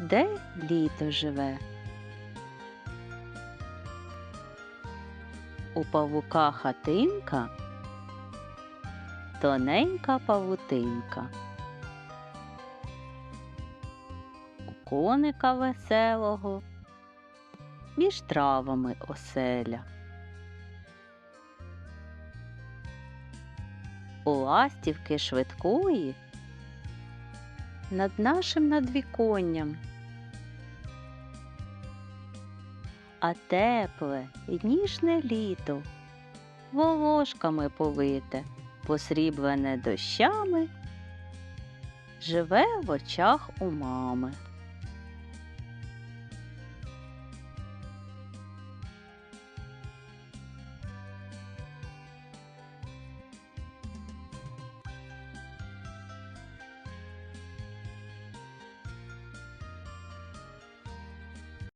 де літо живе. У павука хатинка, тоненька павутинка. У коника веселого, між травами оселя. У ластівки швидкої над нашим надвіконням. А тепле і ніжне літо волошками повите, посріблене дощами, живе в очах у мами.